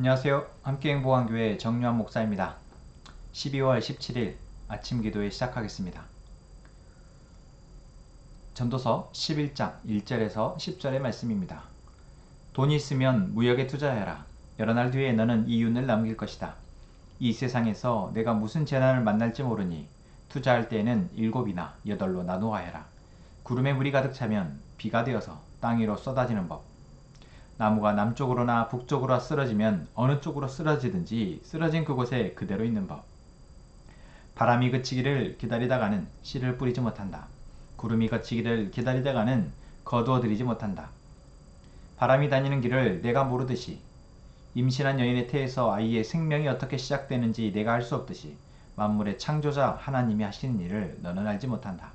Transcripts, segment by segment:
안녕하세요. 함께행보한교회 정유한 목사입니다. 12월 17일 아침 기도에 시작하겠습니다. 전도서 11장 1절에서 10절의 말씀입니다. 돈이 있으면 무역에 투자해라. 여러 날 뒤에 너는 이윤을 남길 것이다. 이 세상에서 내가 무슨 재난을 만날지 모르니 투자할 때에는 일곱이나 여덟로 나누어 해라. 구름에 물이 가득 차면 비가 되어서 땅 위로 쏟아지는 법. 나무가 남쪽으로나 북쪽으로 쓰러지면 어느 쪽으로 쓰러지든지 쓰러진 그곳에 그대로 있는 법. 바람이 그치기를 기다리다가는 씨를 뿌리지 못한다. 구름이 그치기를 기다리다가는 거두어들이지 못한다. 바람이 다니는 길을 내가 모르듯이 임신한 여인의 태에서 아이의 생명이 어떻게 시작되는지 내가 알 수 없듯이 만물의 창조자 하나님이 하시는 일을 너는 알지 못한다.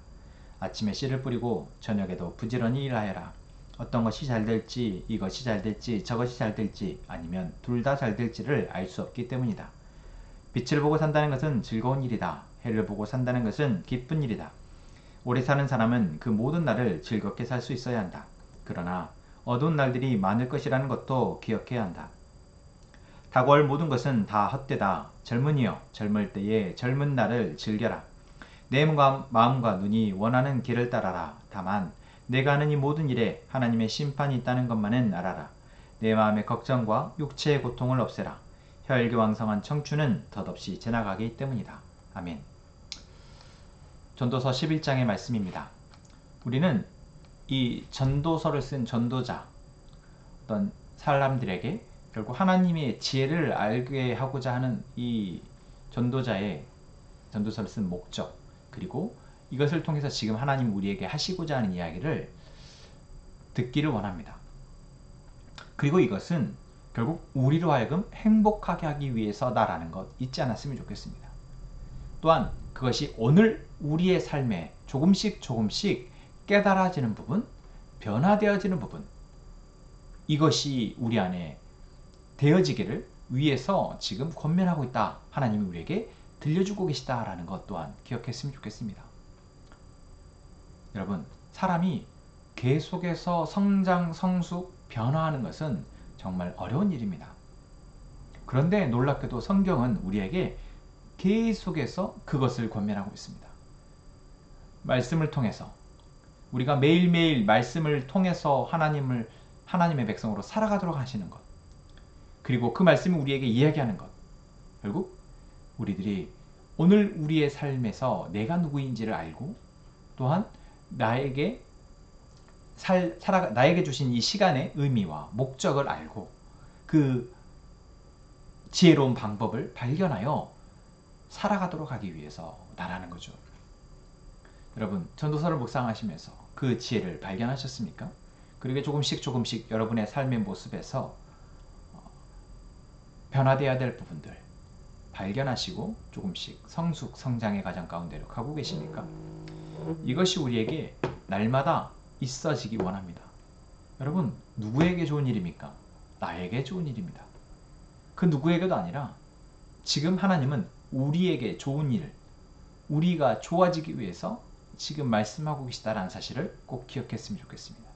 아침에 씨를 뿌리고 저녁에도 부지런히 일하여라. 어떤 것이 잘 될지 이것이 잘 될지 저것이 잘 될지 아니면 둘 다 잘 될지를 알 수 없기 때문이다. 빛을 보고 산다는 것은 즐거운 일이다. 해를 보고 산다는 것은 기쁜 일이다. 오래 사는 사람은 그 모든 날을 즐겁게 살 수 있어야 한다. 그러나 어두운 날들이 많을 것이라는 것도 기억해야 한다. 다가올 모든 것은 다 헛되다. 젊은이여 젊을 때에 젊은 날을 즐겨라. 내 마음과 눈이 원하는 길을 따라라. 다만 내가 하는 이 모든 일에 하나님의 심판이 있다는 것만은 알아라. 내 마음의 걱정과 육체의 고통을 없애라. 혈기 왕성한 청춘은 덧없이 지나가기 때문이다. 아멘. 전도서 11장의 말씀입니다. 우리는 이 전도서를 쓴 전도자 어떤 사람들에게 결국 하나님의 지혜를 알게 하고자 하는 이 전도자의 전도서를 쓴 목적 그리고 이것을 통해서 지금 하나님 우리에게 하시고자 하는 이야기를 듣기를 원합니다. 그리고 이것은 결국 우리로 하여금 행복하게 하기 위해서다라는 것 잊지 않았으면 좋겠습니다. 또한 그것이 오늘 우리의 삶에 조금씩 조금씩 깨달아지는 부분, 변화되어지는 부분, 이것이 우리 안에 되어지기를 위해서 지금 권면하고 있다. 하나님이 우리에게 들려주고 계시다라는 것 또한 기억했으면 좋겠습니다. 여러분, 사람이 계속해서 성장, 성숙, 변화하는 것은 정말 어려운 일입니다. 그런데 놀랍게도 성경은 우리에게 계속해서 그것을 권면하고 있습니다. 말씀을 통해서 우리가 매일매일 말씀을 통해서 하나님을 하나님의 백성으로 살아가도록 하시는 것. 그리고 그 말씀이 우리에게 이야기하는 것. 결국 우리들이 오늘 우리의 삶에서 내가 누구인지를 알고 또한 나에게 살, 살아, 나에게 주신 이 시간의 의미와 목적을 알고 그 지혜로운 방법을 발견하여 살아가도록 하기 위해서 나라는 거죠. 여러분, 전도서를 묵상하시면서 그 지혜를 발견하셨습니까? 그리고 조금씩 조금씩 여러분의 삶의 모습에서 어, 변화되어야 될 부분들 발견하시고 조금씩 성숙, 성장의 과정 가운데로 가고 계십니까? 이것이 우리에게 날마다 있어지기 원합니다. 여러분, 누구에게 좋은 일입니까? 나에게 좋은 일입니다. 그 누구에게도 아니라 지금 하나님은 우리에게 좋은 일, 우리가 좋아지기 위해서 지금 말씀하고 계시다라는 사실을 꼭 기억했으면 좋겠습니다.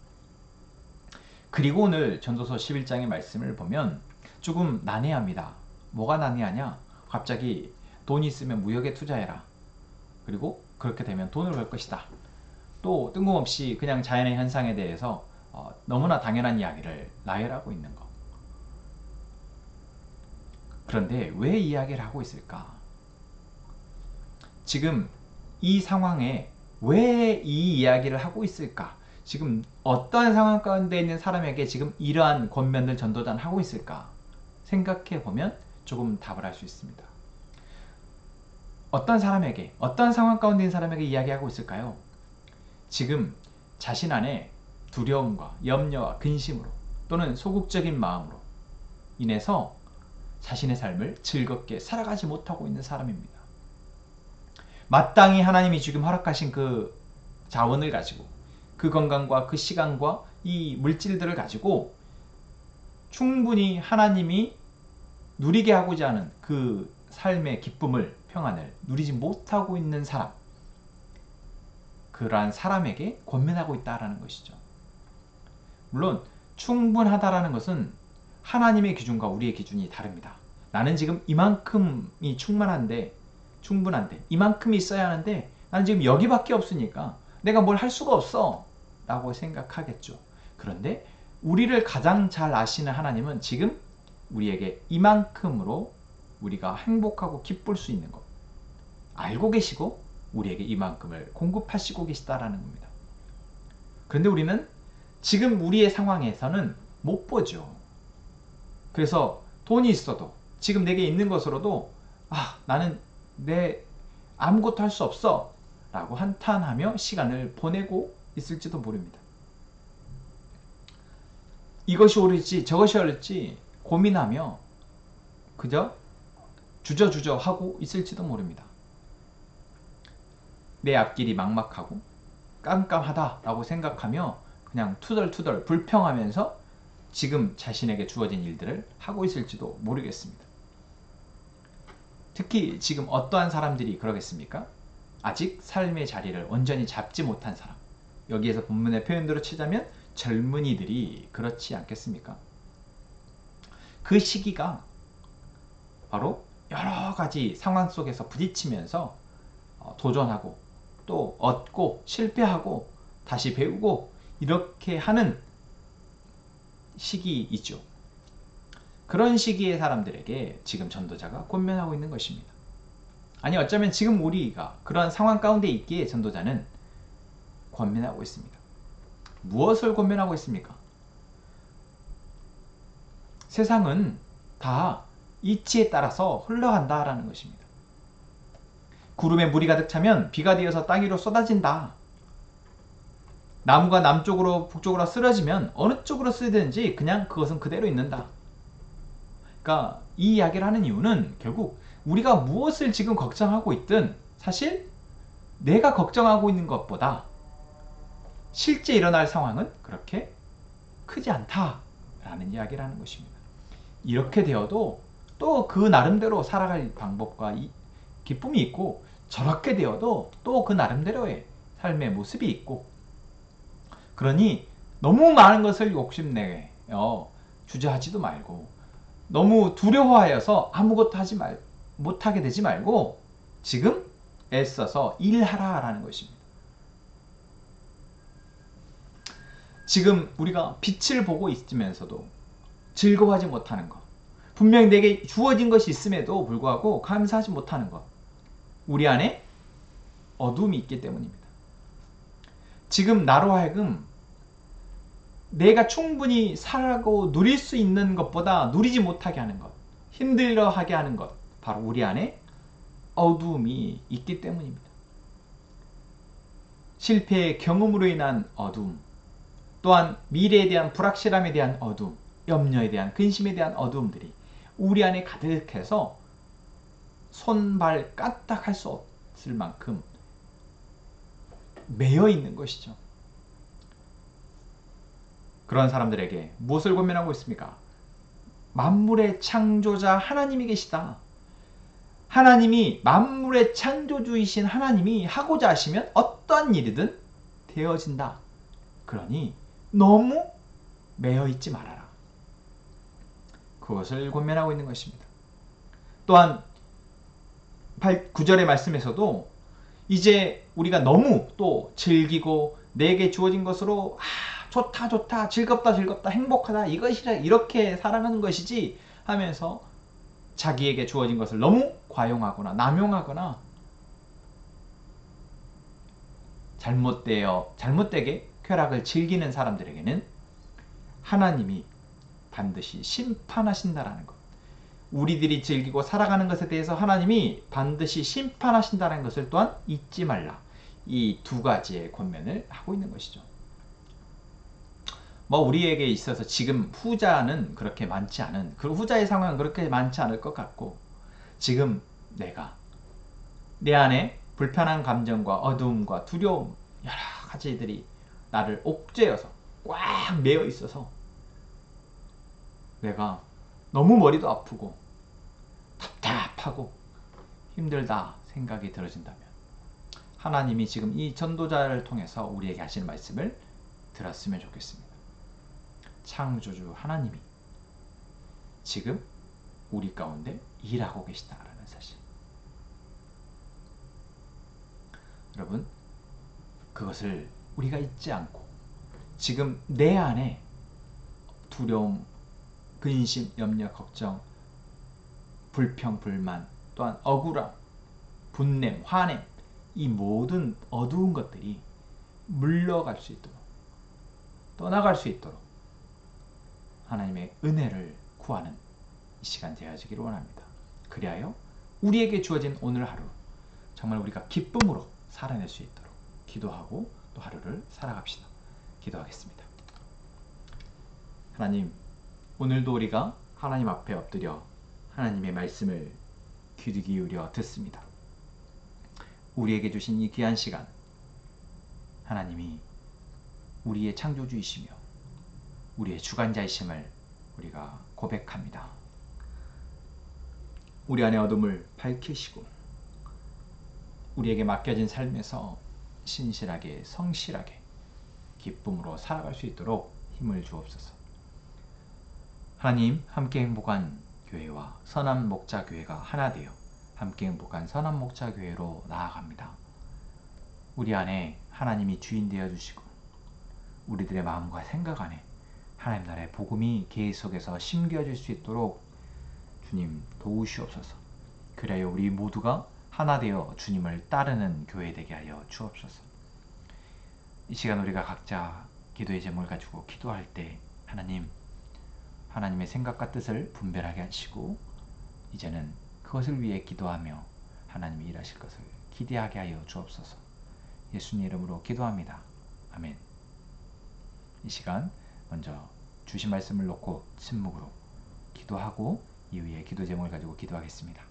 그리고 오늘 전도서 11장의 말씀을 보면 조금 난해합니다. 뭐가 난해하냐? 갑자기 돈이 있으면 무역에 투자해라. 그리고 그렇게 되면 돈을 벌 것이다. 또 뜬금없이 그냥 자연의 현상에 대해서 어, 너무나 당연한 이야기를 나열하고 있는 것. 그런데 왜 이야기를 하고 있을까? 지금 이 상황에 왜 이 이야기를 하고 있을까? 지금 어떤 상황 가운데 있는 사람에게 지금 이러한 권면을 전도단 하고 있을까? 생각해 보면 조금 답을 할 수 있습니다. 어떤 사람에게, 어떤 상황 가운데 있는 사람에게 이야기하고 있을까요? 지금 자신 안에 두려움과 염려와 근심으로 또는 소극적인 마음으로 인해서 자신의 삶을 즐겁게 살아가지 못하고 있는 사람입니다. 마땅히 하나님이 지금 허락하신 그 자원을 가지고 그 건강과 그 시간과 이 물질들을 가지고 충분히 하나님이 누리게 하고자 하는 그 삶의 기쁨을 평안을 누리지 못하고 있는 사람 그러한 사람에게 권면하고 있다라는 것이죠. 물론 충분하다라는 것은 하나님의 기준과 우리의 기준이 다릅니다. 나는 지금 이만큼이 충만한데 충분한데 이만큼이 있어야 하는데 나는 지금 여기밖에 없으니까 내가 뭘 할 수가 없어 라고 생각하겠죠. 그런데 우리를 가장 잘 아시는 하나님은 지금 우리에게 이만큼으로 우리가 행복하고 기쁠 수 있는 것 알고 계시고 우리에게 이만큼을 공급하시고 계시다라는 겁니다. 그런데 우리는 지금 우리의 상황에서는 못 보죠. 그래서 돈이 있어도 지금 내게 있는 것으로도 아 나는 내 아무것도 할 수 없어 라고 한탄하며 시간을 보내고 있을지도 모릅니다. 이것이 옳을지 저것이 옳을지 고민하며 그저 주저주저 하고 있을지도 모릅니다. 내 앞길이 막막하고 깜깜하다라고 생각하며 그냥 투덜투덜 불평하면서 지금 자신에게 주어진 일들을 하고 있을지도 모르겠습니다. 특히 지금 어떠한 사람들이 그러겠습니까? 아직 삶의 자리를 온전히 잡지 못한 사람. 여기에서 본문의 표현대로 치자면 젊은이들이 그렇지 않겠습니까? 그 시기가 바로 여러 가지 상황 속에서 부딪히면서 어, 도전하고 또 얻고 실패하고 다시 배우고 이렇게 하는 시기이죠. 그런 시기의 사람들에게 지금 전도자가 권면하고 있는 것입니다. 아니 어쩌면 지금 우리가 그런 상황 가운데 있기에 전도자는 권면하고 있습니다. 무엇을 권면하고 있습니까? 세상은 다 이치에 따라서 흘러간다라는 것입니다. 구름에 물이 가득 차면 비가 되어서 땅 위로 쏟아진다. 나무가 남쪽으로 북쪽으로 쓰러지면 어느 쪽으로 쓰든지 그냥 그것은 그대로 있는다. 그러니까 이 이야기를 하는 이유는 결국 우리가 무엇을 지금 걱정하고 있든 사실 내가 걱정하고 있는 것보다 실제 일어날 상황은 그렇게 크지 않다라는 이야기를 하는 것입니다. 이렇게 되어도 또 그 나름대로 살아갈 방법과 기쁨이 있고 저렇게 되어도 또 그 나름대로의 삶의 모습이 있고 그러니 너무 많은 것을 욕심내어 주저하지도 말고 너무 두려워하여서 아무것도 하지 말 못하게 되지 말고 지금 애써서 일하라 라는 것입니다. 지금 우리가 빛을 보고 있으면서도 즐거워하지 못하는 것. 분명히 내게 주어진 것이 있음에도 불구하고 감사하지 못하는 것. 우리 안에 어둠이 있기 때문입니다. 지금 나로 하여금 내가 충분히 살고 누릴 수 있는 것보다 누리지 못하게 하는 것, 힘들어하게 하는 것, 바로 우리 안에 어둠이 있기 때문입니다. 실패의 경험으로 인한 어둠, 또한 미래에 대한 불확실함에 대한 어둠, 염려에 대한 근심에 대한 어둠들이 우리 안에 가득해서 손발 까딱할 수 없을 만큼 매여 있는 것이죠. 그런 사람들에게 무엇을 고민하고 있습니까? 만물의 창조자 하나님이 계시다. 하나님이 만물의 창조주이신 하나님이 하고자 하시면 어떠한 일이든 되어진다. 그러니 너무 매여 있지 말아라. 그것을 권면하고 있는 것입니다. 또한 9절의 말씀에서도 이제 우리가 너무 또 즐기고 내게 주어진 것으로 아, 좋다 좋다 즐겁다 즐겁다 행복하다 이것이라 이렇게 살아가는 것이지 하면서 자기에게 주어진 것을 너무 과용하거나 남용하거나 잘못되어 잘못되게 쾌락을 즐기는 사람들에게는 하나님이 반드시 심판하신다라는 것. 우리들이 즐기고 살아가는 것에 대해서 하나님이 반드시 심판하신다는 것을 또한 잊지 말라. 이 두 가지의 권면을 하고 있는 것이죠. 뭐 우리에게 있어서 지금 후자는 그렇게 많지 않은 그 후자의 상황은 그렇게 많지 않을 것 같고 지금 내가 내 안에 불편한 감정과 어두움과 두려움 여러 가지들이 나를 옥죄어서 꽉 매어 있어서 내가 너무 머리도 아프고 답답하고 힘들다 생각이 들어진다면 하나님이 지금 이 전도자를 통해서 우리에게 하시는 말씀을 들었으면 좋겠습니다. 창조주 하나님이 지금 우리 가운데 일하고 계시다라는 사실. 여러분, 그것을 우리가 잊지 않고 지금 내 안에 두려움, 근심, 염려, 걱정, 불평, 불만, 또한 억울함, 분냄, 화냄 이 모든 어두운 것들이 물러갈 수 있도록 떠나갈 수 있도록 하나님의 은혜를 구하는 이 시간 되어지기를 원합니다. 그리하여 우리에게 주어진 오늘 하루 정말 우리가 기쁨으로 살아낼 수 있도록 기도하고 또 하루를 살아갑시다. 기도하겠습니다. 하나님, 오늘도 우리가 하나님 앞에 엎드려 하나님의 말씀을 귀 기울여 듣습니다. 우리에게 주신 이 귀한 시간, 하나님이 우리의 창조주이시며 우리의 주관자이심을 우리가 고백합니다. 우리 안의 어둠을 밝히시고 우리에게 맡겨진 삶에서 신실하게 성실하게 기쁨으로 살아갈 수 있도록 힘을 주옵소서. 하나님 함께 행복한 교회와 선한 목자 교회가 하나 되어 함께 행복한 선한 목자 교회로 나아갑니다. 우리 안에 하나님이 주인 되어 주시고 우리들의 마음과 생각 안에 하나님 나라의 복음이 계속해서 심겨질 수 있도록 주님 도우시옵소서. 그래야 우리 모두가 하나 되어 주님을 따르는 교회 되게 하여 주옵소서. 이 시간 우리가 각자 기도의 제목을 가지고 기도할 때 하나님 하나님의 생각과 뜻을 분별하게 하시고 이제는 그것을 위해 기도하며 하나님이 일하실 것을 기대하게 하여 주옵소서. 예수님 이름으로 기도합니다. 아멘. 이 시간 먼저 주신 말씀을 놓고 침묵으로 기도하고 이후에 기도 제목을 가지고 기도하겠습니다.